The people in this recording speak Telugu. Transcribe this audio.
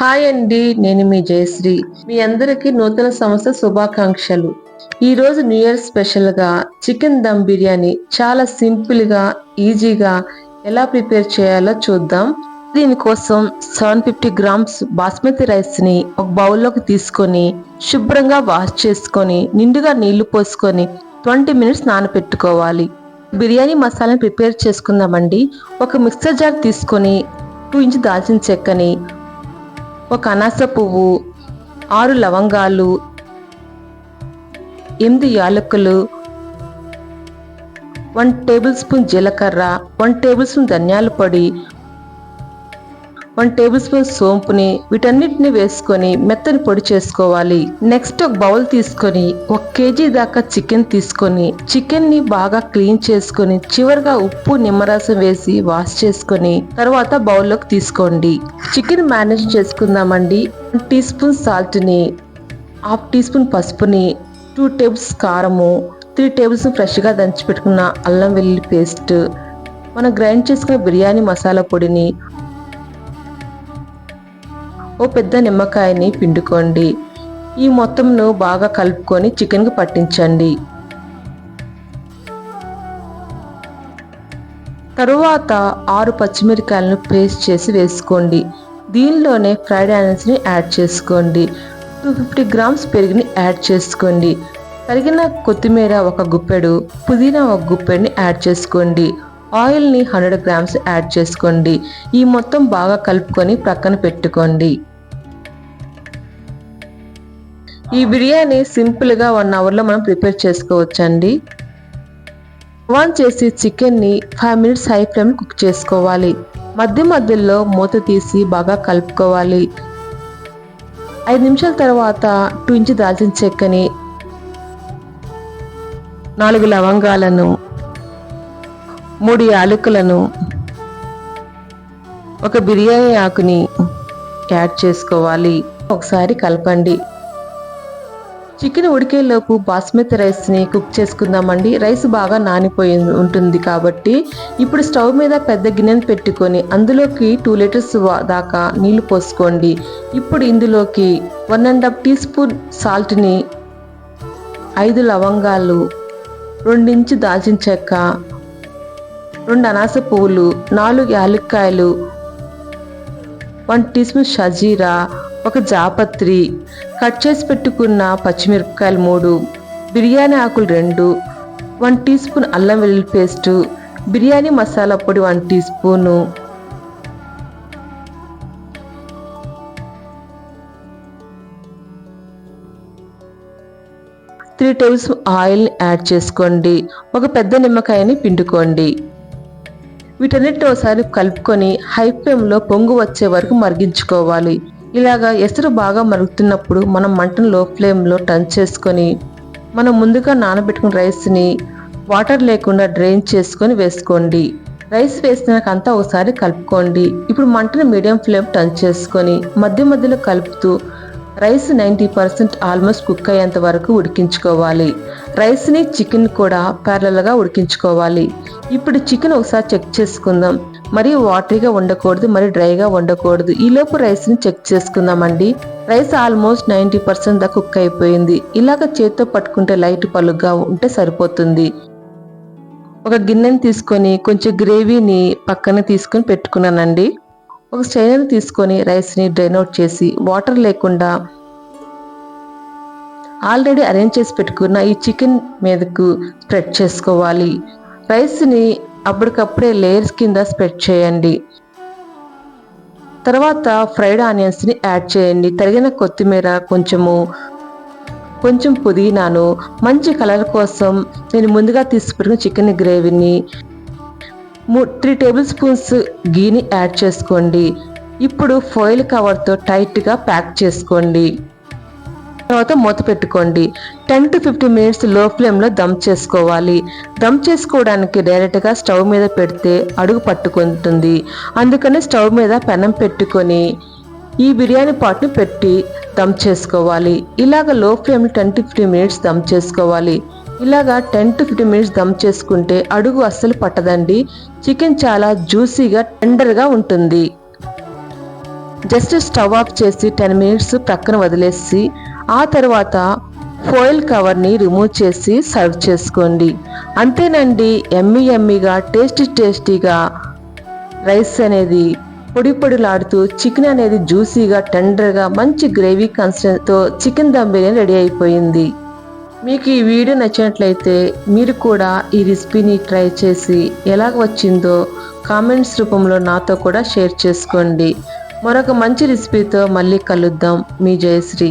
హాయ్ అండి నేను మీ జయశ్రీ. మీ అందరికీ నూతన సంవత్సర శుభాకాంక్షలు. ఈ రోజు న్యూ ఇయర్ స్పెషల్గా చికెన్ దమ్ బిర్యానీ చాలా సింపుల్గా ఈజీగా ఎలా ప్రిపేర్ చేయాలో చూద్దాం. దీనికోసం సెవెన్ ఫిఫ్టీ గ్రామ్స్ బాస్మతి రైస్ని ఒక బౌల్లోకి తీసుకొని శుభ్రంగా వాష్ చేసుకొని నిండుగా నీళ్ళు పోసుకొని ట్వంటీ మినిట్స్ నానపెట్టుకోవాలి. బిర్యానీ మసాలాని ప్రిపేర్ చేసుకుందామండి. ఒక మిక్సర్ జార్ తీసుకొని టూ ఇంచ్ దాల్చిన చెక్కని ఒక అనాస పువ్వు ఆరు లవంగాలు ఎనిమిది యాలకులు వన్ టేబుల్ స్పూన్ జీలకర్ర వన్ టేబుల్ స్పూన్ ధనియాల పొడి వన్ టేబుల్ స్పూన్ సోంపుని వీటన్నిటిని వేసుకొని మెత్తని పొడి చేసుకోవాలి. నెక్స్ట్ ఒక బౌల్ తీసుకొని ఒక కేజీ దాకా చికెన్ తీసుకొని చికెన్ని బాగా క్లీన్ చేసుకొని చివరిగా ఉప్పు నిమ్మరసం వేసి వాష్ చేసుకొని తర్వాత బౌల్లోకి తీసుకోండి. చికెన్ మేనేజ్ చేసుకుందామండి. టీ స్పూన్ సాల్ట్ని హాఫ్ టీ స్పూన్ పసుపుని టూ టేబుల్స్ కారము త్రీ టేబుల్స్ ఫ్రెష్గా దంచి పెట్టుకున్న అల్లం వెల్లుల్లి పేస్ట్ మనం గ్రైండ్ చేసుకున్న బిర్యానీ మసాలా పొడిని ఓ పెద్ద నిమ్మకాయని పిండుకోండి. ఈ మొత్తంను బాగా కలుపుకొని చికెన్కి పట్టించండి. తరువాత ఆరు పచ్చిమిరకాయలను పేస్ట్ చేసి వేసుకోండి. దీనిలోనే ఫ్రైడ్ ఆనియన్స్ని యాడ్ చేసుకోండి. టూ ఫిఫ్టీ గ్రామ్స్ పెరుగుని యాడ్ చేసుకోండి. తరిగిన కొత్తిమీర ఒక గుప్పెడు పుదీనా ఒక గుప్పెడిని యాడ్ చేసుకోండి. ఆయిల్ని హండ్రెడ్ గ్రామ్స్ యాడ్ చేసుకోండి. ఈ మొత్తం బాగా కలుపుకొని ప్రక్కన పెట్టుకోండి. ఈ బిర్యానీ సింపుల్గా వన్ అవర్లో మనం ప్రిపేర్ చేసుకోవచ్చండి. వన్ చేసి చికెన్ని five minutes high flame cook చేసుకోవాలి. మధ్య మధ్యలో మూత తీసి బాగా కలుపుకోవాలి. ఐదు నిమిషాల తర్వాత టూ ఇంచ్ దాల్చిన చెక్కని నాలుగు లవంగాలను మూడు యాలకులను ఒక బిర్యానీ ఆకుని యాడ్ చేసుకోవాలి. ఒకసారి కలపండి. చికెన్ ఉడికేలోపు బాస్మతి రైస్ని కుక్ చేసుకుందామండి. రైస్ బాగా నానిపోయి ఉంటుంది కాబట్టి ఇప్పుడు స్టవ్ మీద పెద్ద గిన్నెను పెట్టుకొని అందులోకి టూ లీటర్స్ దాకా నీళ్ళు పోసుకోండి. ఇప్పుడు ఇందులోకి one and half teaspoon సాల్ట్ని ఐదు లవంగాలు రెండించి దాల్చిన చెక్క రెండు అనాస పువ్వులు నాలుగు యాలక్కాయలు వన్ టీ స్పూన్ షజీరా ఒక జాపత్రి కట్ చేసి పెట్టుకున్న పచ్చిమిరపకాయలు మూడు బిర్యానీ ఆకులు రెండు వన్ టీ స్పూన్ అల్లం వెల్లుల్లి పేస్టు బిర్యానీ మసాలా పొడి one teaspoon three tablespoon oil add చేసుకోండి. ఒక పెద్ద నిమ్మకాయని పిండుకోండి. వీటన్నిటిని ఒకసారి కలుపుకొని హై ఫ్లేమ్లో పొంగు వచ్చే వరకు మరిగించుకోవాలి. ఇలాగా ఎసరు బాగా మరుగుతున్నప్పుడు మనం మంటను లో ఫ్లేమ్లో టర్న్ చేసుకొని మనం ముందుగా నానబెట్టుకున్న రైస్ని వాటర్ లేకుండా డ్రైన్ చేసుకొని వేసుకోండి. రైస్ వేసినాక అంతా ఒకసారి కలుపుకోండి. ఇప్పుడు మంటను మీడియం ఫ్లేమ్ టర్న్ చేసుకొని మధ్య మధ్యలో కలుపుతూ rice ninety percent almost cook అయ్యేంత వరకు ఉడికించుకోవాలి. రైస్ని చికెన్ కూడా ప్యారలల్గా ఉడికించుకోవాలి. ఇప్పుడు చికెన్ ఒకసారి చెక్ చేసుకుందాం. మరీ వాటరీగా ఉండకూడదు మరి డ్రైగా ఉండకూడదు ఈలోపు రైస్ని చెక్ చేసుకుందామండి. రైస్ ఆల్మోస్ట్ నైంటీ పర్సెంట్ దాకా కుక్ అయిపోయింది. ఇలాగ చేత్తో పట్టుకుంటే లైట్ పలుగ్గా ఉంటే సరిపోతుంది. ఒక గిన్నెని తీసుకొని కొంచెం గ్రేవీని పక్కన తీసుకొని పెట్టుకున్నానండి. ఒక స్ట్రైనర్ తీసుకొని రైస్ని డ్రైనౌట్ చేసి వాటర్ లేకుండా ఆల్రెడీ అరేంజ్ చేసి పెట్టుకున్న ఈ చికెన్ మీదకు స్ప్రెడ్ చేసుకోవాలి. రైస్ని అప్పటికప్పుడే లేయర్స్ కింద స్ప్రెడ్ చేయండి. తర్వాత ఫ్రైడ్ ఆనియన్స్ని యాడ్ చేయండి. తరిగిన కొత్తిమీర కొంచెము కొంచెం పుదీనాను మంచి కలర్ కోసం నేను ముందుగా తీసుకున్న చికెన్ గ్రేవీని త్రీ టేబుల్ స్పూన్స్ గీని యాడ్ చేసుకోండి. ఇప్పుడు ఫాయిల్ కవర్తో టైట్గా ప్యాక్ చేసుకోండి. తర్వాత మూత పెట్టుకోండి. టెన్ టు ఫిఫ్టీన్ మినిట్స్లో ఫ్లేమ్లో దమ్ చేసుకోవాలి. దమ్ చేసుకోవడానికి డైరెక్ట్గా స్టవ్ మీద పెడితే అడుగు పట్టుకుంటుంది. అందుకని స్టవ్ మీద పెనం పెట్టుకొని ఈ బిర్యానీ పాటును పెట్టి దమ్ చేసుకోవాలి. ఇలాగ low flame ten to fifteen minutes dum చేసుకోవాలి. ఇలాగా ten to fifteen minutes dum చేసుకుంటే అడుగు అస్సలు పట్టదండి. చికెన్ చాలా జ్యూసీగా టెండర్గా ఉంటుంది. జస్ట్ స్టవ్ ఆఫ్ చేసి టెన్ మినిట్స్ ప్రక్కన వదిలేసి ఆ తర్వాత ఫోయిల్ కవర్ని రిమూవ్ చేసి సర్వ్ చేసుకోండి. అంతేనండి ఎమ్మి ఎమ్మిగా టేస్టీ టేస్టీగా రైస్ అనేది పొడి పొడిలాడుతూ చికెన్ అనేది జ్యూసీగా టెండర్గా మంచి గ్రేవీ కన్సిస్టెన్సీతో చికెన్ దమ్ బిర్యానీ రెడీ అయిపోయింది. మీకు ఈ వీడియో నచ్చినట్లయితే మీరు కూడా ఈ రెసిపీని ట్రై చేసి ఎలా వచ్చిందో కామెంట్స్ రూపంలో నాతో కూడా షేర్ చేసుకోండి. మరొక మంచి రెసిపీతో మళ్ళీ కలుద్దాం. మీ జయశ్రీ.